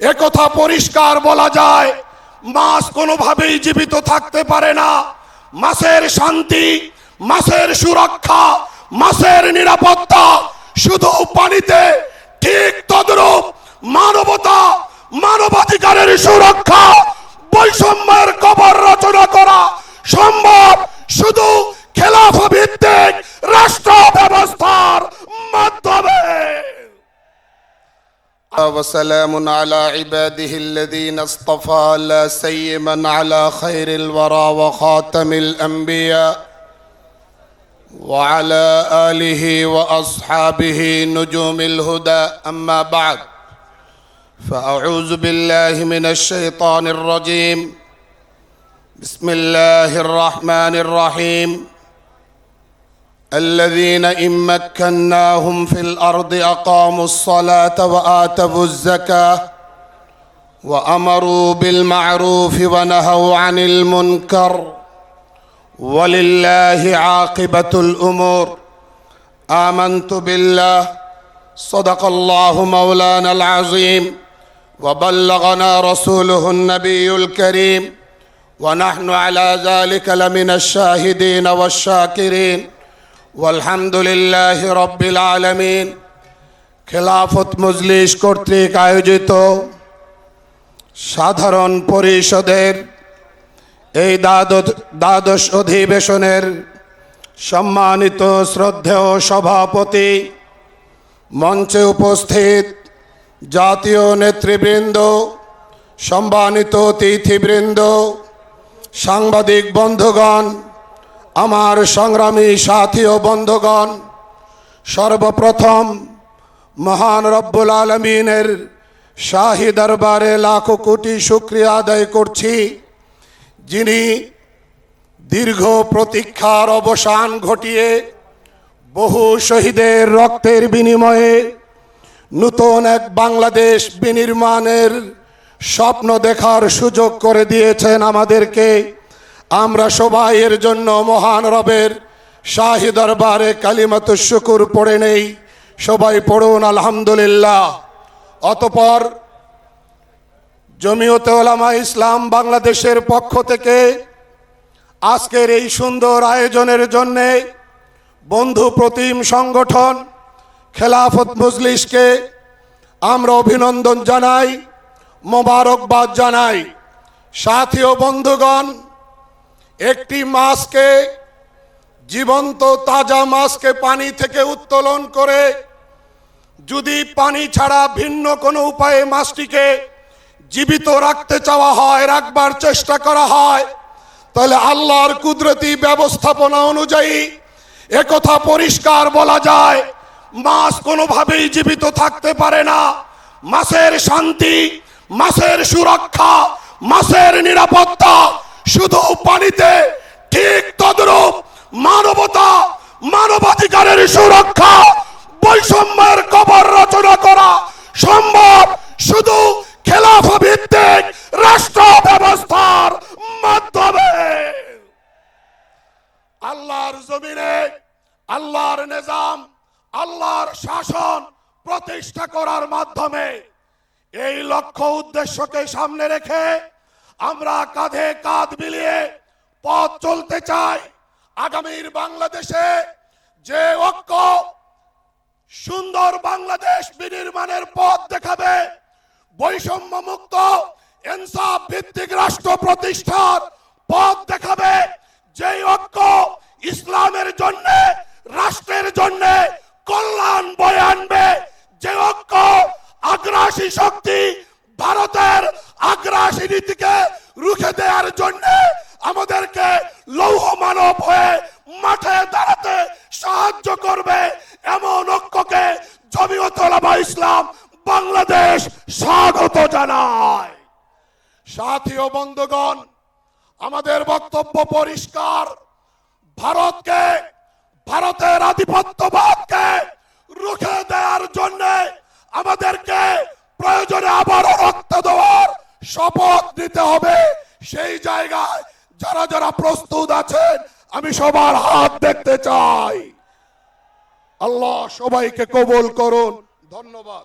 একথা পরিষ্কার বলা যায়। মাছ কোনোভাবেই জীবিত থাকতে পারে না। মাছের শান্তি মাছের সুরক্ষা মাছের নিরাপত্তা শুধু পানিতে, ঠিক তদ্রূপ মানবতা, মানবাধিকারের সুরক্ষা, বৈষম্যের وسلام على عباده الذين اصطفى لا سيما على خير الورى وخاتم الأنبياء وعلى آله وأصحابه نجوم الهدى. أما بعد فأعوذ بالله من الشيطان الرجيم. بسم الله الرحمن الرحيم. الذين إن مكناهم في الأرض أقاموا الصلاة وآتوا الزكاة وأمروا بالمعروف ونهوا عن المنكر ولله عاقبة الأمور. آمنت بالله. صدق الله مولانا العظيم. وبلغنا رسوله النبي الكريم. ونحن على ذلك لمن الشاهدين والشاكرين. আলহামদুলিল্লাহ রব্বিল আলমিন। খেলাফত মজলিস কর্তৃক আয়োজিত সাধারণ পরিষদের এই দ্বাদশ অধিবেশনের সম্মানিত শ্রদ্ধেয় সভাপতি মঞ্চে উপস্থিত জাতীয় নেতৃবৃন্দ, সম্মানিত অতিথিবৃন্দ, সাংবাদিক বন্ধুগণ আমার সংগ্রামী সাথী ও বন্ধুগণ, সর্বপ্রথম মহান রব্বুল আলমিনের শাহী দরবারে লাখো কোটি শুক্রিয়া আদায় করছি, যিনি দীর্ঘ প্রতীক্ষার অবসান ঘটিয়ে বহু শহীদের রক্তের বিনিময়ে নূতন এক বাংলাদেশ বিনির্মাণের স্বপ্ন দেখার সুযোগ করে দিয়েছেন আমাদেরকে। আমরা সবাই এর জন্য মহান রবের শাহী দরবারে কালিমাত শুকুর পড়ে নেই। সবাই পড়ুন, আলহামদুলিল্লাহ। অতপর জমিয়তে ওলামা ইসলাম বাংলাদেশের পক্ষ থেকে আজকের এই সুন্দর আয়োজনের জন্যে বন্ধু প্রতিম সংগঠন খেলাফত মজলিসকে আমরা অভিনন্দন জানাই, মোবারকবাদ জানাই। সাথী ও বন্ধুগণ একটি মাছকে জীবন্ত তাজা মাছকে পানি থেকে উত্তোলন করে, যদি পানি ছাড়া ভিন্ন কোনো উপায়ে মাছটিকে জীবিত রাখতে চাওয়া হয়, রাখবার চেষ্টা করা হয়, তাহলে আল্লাহর কুদরতি ব্যবস্থাপনা অনুযায়ী একথা পরিষ্কার বলা যায়, মাছ কোনোভাবেই জীবিত থাকতে পারে না। মাছের শান্তি, মাছের সুরক্ষা, মাছের নিরাপত্তা শুধু পানিতে ঠিক তদ্রূপ মানবতা, মানবাধিকারের সুরক্ষা, বৈষম্যের কবর রচনা করা সম্ভব শুধু খেলাফা ভিত্তিক রাষ্ট্র ব্যবস্থার মাধ্যমে। আল্লাহর জমিনে, আল্লাহর নিজাম, আল্লাহর শাসন প্রতিষ্ঠা করার মাধ্যমে এই লক্ষ্য উদ্দেশ্যকে সামনে রেখে আমরা কাঁধে কাঁধ মিলিয়ে পথ চলতে চাই। আগামীর বাংলাদেশে যে ঐক্য সুন্দর বাংলাদেশ বিনির্মাণের পথ দেখাবে বৈষম্য মুক্ত ভিত্তিক রাষ্ট্র প্রতিষ্ঠার পথ দেখাবে যে ঐক্য ইসলামের জন্য, রাষ্ট্রের জন্য কল্যাণ বয়ে আনবে, যে ঐক্য আগ্রাসী শক্তি ভারতের আগ্রাসী নীতিকে রুখে দেওয়ার জন্য আমাদেরকে লৌহ মানব হয়ে মাঠে দাঁড়াতে সাহায্য করবে এমন ঐক্যকে জমিয়ত ওলামা ইসলাম বাংলাদেশ স্বাগত জানায়। সাথী ও বন্ধুগণ, আমাদের বক্তব্য পরিষ্কার। ভারতকে, ভারতের আধিপত্যবাদকে রুখে দেওয়ার জন্য আমাদেরকে শপথ দিতে হবে। সেই জায়গায় যারা যারা প্রস্তুত আছেন, আমি সবার হাত দেখতে চাই। আল্লাহ সবাইকে কবল করুন। ধন্যবাদ।